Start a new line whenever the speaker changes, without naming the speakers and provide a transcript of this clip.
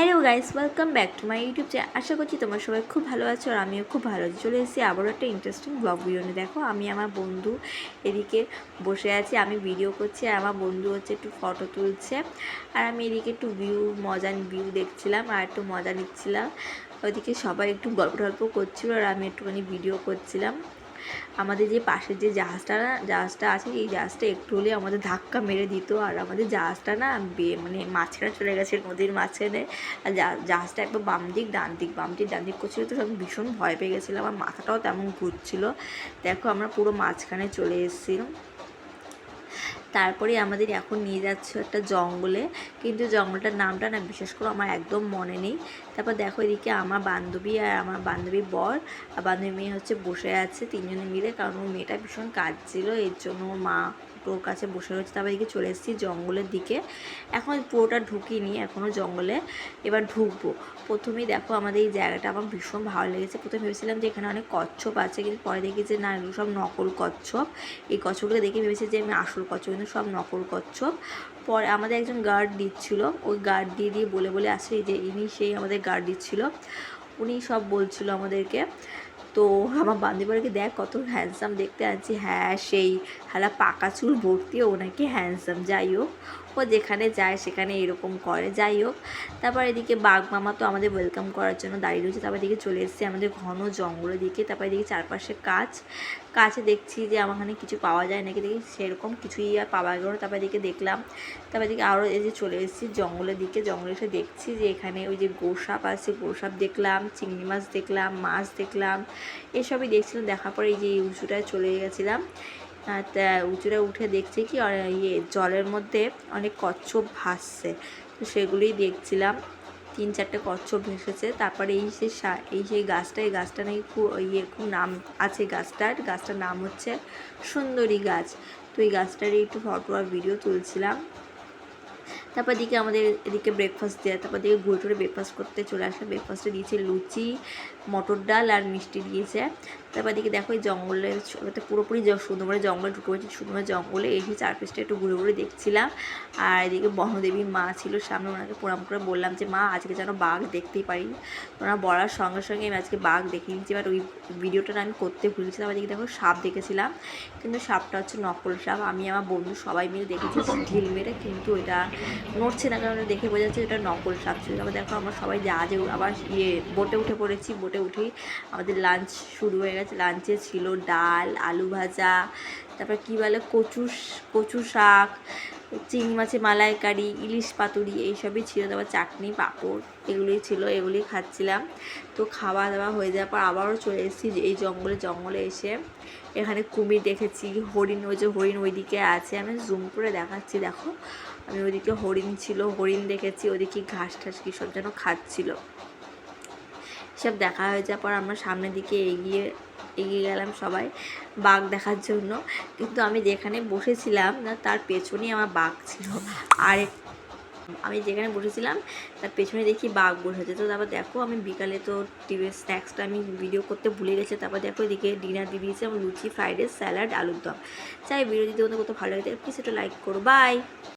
Hello guys welcome back to my YouTube channel আশা করছি তোমরা সবাই খুব ভালো আছো আর আমিও খুব ভালো আছি। চলে এসেছি আবারও একটা ইন্টারেস্টিং ব্লগ ভিডিও নিয়ে। দেখো, আমি আমার বন্ধু এদিকে বসে আছি, আমি ভিডিও করছি আর আমার বন্ধু হচ্ছে একটু ফটো তুলছে। আর আমি এদিকে একটু ভিউ মজা ভিউ দেখছিলাম আর একটু মজা নিচ্ছিলাম। ওইদিকে সবাই একটু গল্প টল্প করছিল আর আমি একটুখানি ভিডিও করছিলাম। আমাদের যে পাশের যে জাহাজটা না, জাহাজটা আছে, এই জাহাজটা একটু হলে আমাদের ধাক্কা মেরে দিত। আর আমাদের জাহাজটা না মানে মাঝখানে চলে গেছে, নদীর মাঝখানে। আর জাহাজটা একবার বাম দিক, ডান দিক, বাম দিক, ডান দিক করছিল তো আমি ভীষণ ভয় পেয়ে গেছিলাম। আমার মাথাটাও তেমন ঘুরছিল। দেখো আমরা পুরো মাঝখানে চলে এসেছিলাম। তারপরে আমাদের এখন নিয়ে যাচ্ছে একটা জঙ্গলে। কিন্তু জঙ্গলটার নামটা না বিশেষ করে আমার একদম মনে নেই। তারপর দেখো এদিকে আমার বান্ধবী আর আমার বান্ধবী বর আর বান্ধবী মেয়ে হচ্ছে বসে আছে তিনজনে মিলে। কারণ ওর মেয়েটা ভীষণ কাজ ছিল এর জন্য মা ওর কাছে বসে রয়েছে, তারপর এদিকে চলে এসেছি জঙ্গলের দিকে। এখন পুরোটা ঢুকিনি এখনও জঙ্গলে এবার ঢুকবো। প্রথমেই দেখো আমাদের এই জায়গাটা আমার ভীষণ ভালো লেগেছে। প্রথমে ভেবেছিলাম যে এখানে অনেক কচ্ছপ আছে, কিন্তু পরে দেখি যে না, এগুলো সব নকল কচ্ছপ। এই কচ্ছপগুলো দেখে ভেবেছি যে আমি আসল কচ্ছপ, কিন্তু সব নকল কচ্ছপ। পরে আমাদের একজন গার্ড দিচ্ছিল, ওই গার্ড দিয়ে দিয়ে বলে বলে আসে যে ইনি সেই আমাদের গার্ড দিচ্ছিল। উনি সব বলছিল আমাদেরকে। তো আমার বান্ধবীকে দেখ কত হ্যান্ডসাম দেখতে আছি হ্যাঁ সেই হালা পাকা চুল ভর্তি, ও নাকি হ্যান্ডসাম যাই হোক। ও যেখানে যায় সেখানে এরকম করে। যাই হোক, তারপর এদিকে বাঘ মামা তো আমাদের ওয়েলকাম করার জন্য দাঁড়িয়ে রয়েছে। তারপর এদিকে চলে এসেছি আমাদের ঘন জঙ্গলের দিকে। তারপর এদিকে চারপাশে কাজ কাছে দেখছি যে আমাখানে কিছু পাওয়া যায় নাকি দেখি সেরকম কিছুই আর পাওয়া গেল না। তারপর এদিকে দেখলাম, তারপর এদিকে আরও এই যে চলে এসেছি জঙ্গলের দিকে। জঙ্গলে এসে দেখছি যে এখানে ওই যে গোসাপ আছে, গোসাপ দেখলাম, চিংড়ি মাছ দেখলাম মাছ দেখলাম, এসবই দেখছিলাম। দেখার পরে এই যে উঁচুটায় চলে গেছিলাম। উঁচুটা উঠে দেখছি কি ইয়ে জলের মধ্যে অনেক কচ্ছপ ভাসছে। তো সেগুলোই দেখছিলাম। তিন চারটে কচ্ছপ ভেসেছে। তারপরে এই সে এই সেই গাছটা, এই গাছটা নাকি খুব ইয়ে খুব নাম আছে গাছটার। গাছটার নাম হচ্ছে সুন্দরী গাছ। তো এই গাছটারই একটু ফটো আর ভিডিও তুলছিলাম। তারপর দিকে আমাদের এদিকে ব্রেকফাস্ট দেয়, তারপর দিকে ঘুরে টুরে ব্রেকফাস্ট করতে চলে আসে। ব্রেকফাস্টে দিয়েছে লুচি, মটর ডাল আর মিষ্টি দিয়েছে। তারপর দিকে দেখো এই জঙ্গলের ছোটোতে পুরোপুরি সুন্দরবনের জঙ্গলে ঢুকে পড়েছি সুন্দরবনের জঙ্গলে এসে চারপাশটা একটু ঘুরে ঘুরে দেখছিলাম। আর এদিকে বনদেবীর মা ছিল সামনে, ওনাকে প্রণাম করে বললাম যে, মা, আজকে যেন বাঘ দেখতেই পারি। ওনারা বলার সঙ্গে সঙ্গে আমি আজকে বাঘ দেখে নিচ্ছি এবার ওই ভিডিওটা আমি করতে ভুলেছিলাম এদিকে দেখো সাপ দেখেছিলাম। কিন্তু সাপটা হচ্ছে নকল সাপ। আমি আমার বন্ধু সবাই মিলে দেখেছি, ঢিল মেরে, কিন্তু এটা নড়ছে না কারণ দেখে বোঝা যাচ্ছে এটা নকল সাপ ছিল। তারপর দেখো আমরা সবাই জাহাজে উ- আবার ইয়ে বোটে উঠে পড়েছি। বোটে উঠেই আমাদের লাঞ্চ শুরু হয়ে গেছে লাঞ্চে ছিল ডাল, আলু ভাজা, তারপর কী বলে, কচু কচু শাক, চিংড়ি মাছের মালাইকারি, ইলিশ পাতুরি, এইসবই ছিল। তারপর চাটনি, পাঁপড়, এগুলোই ছিল এগুলি খাচ্ছিলাম। তো খাওয়া দাওয়া হয়ে যাওয়ার পর আবারও চলে এসেছি এই জঙ্গলে জঙ্গলে এসে এখানে কুমির দেখেছি, হরিণ ওই যে হরিণ ওইদিকে আছে, আমি জুম করে দেখাচ্ছি, দেখো। আমি ওইদিকে হরিণ ছিল, হরিণ দেখেছি ওইদিকে ঘাস টাস কী সব যেন খাচ্ছিল। সব দেখা হয়ে যাওয়ার পর আমরা সামনের দিকে এগিয়ে এগিয়ে গেলাম সবাই বাঘ দেখার জন্য। কিন্তু আমি যেখানে বসেছিলাম, না, তার পেছনেই আমার বাঘ ছিল। আর আমি যেখানে বসেছিলাম, তার পেছনে দেখি বাঘ বসেছে তো তারপর দেখো, আমি বিকালে তো টিভির স্ন্যাক্সটা আমি ভিডিও করতে ভুলে গেছি। তারপর দেখো এদিকে ডিনার দিয়ে দিয়েছি আমার লুচি ফ্রাইড রাইস স্যালাড আলুর দম। চাই ভিডিও দিতে কত ভালো লাগে প্লিজ একটু লাইক করো। বাই